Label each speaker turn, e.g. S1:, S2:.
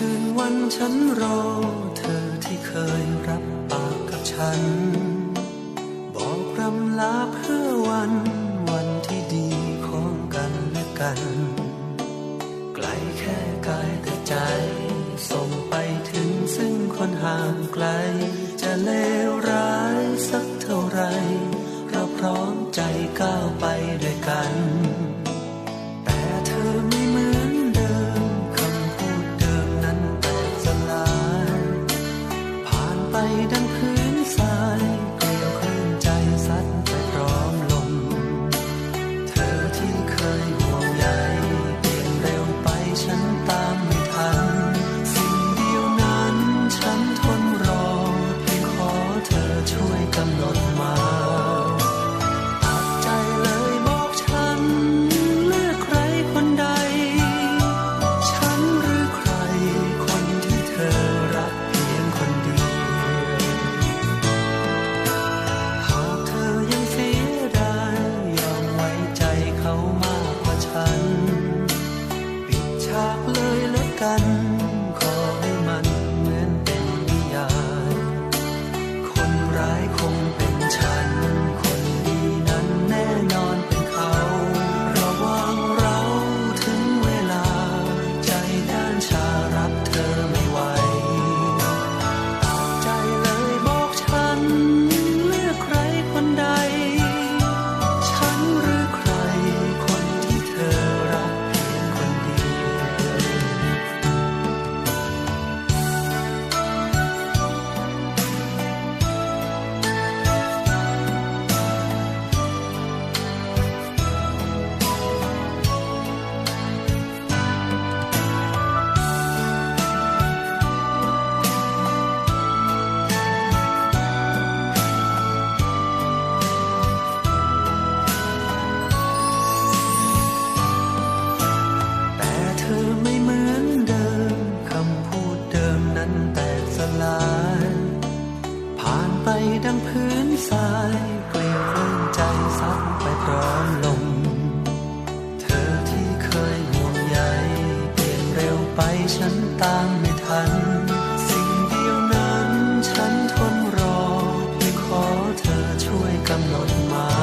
S1: คืนวันฉันรอ เธอที่เคยรับปากกับฉัน บอกรำลาเพื่อวันวันที่ดีของกันและกัน ไกลแค่กายแต่ใจ ส่งไปถึงซึ่งคนห่างไกล จะเลวร้ายสักเท่าไหร่ 干 ไปดังพื้นทรายเปลี่ยนนใจซัดไปพร้อมลม เธอที่เคยห่วงใยเปลี่ยนเร็วไปฉันตามไม่ทัน สิ่งเดียวนั้นฉันทนรอที่ขอเธอช่วยกำหนดมา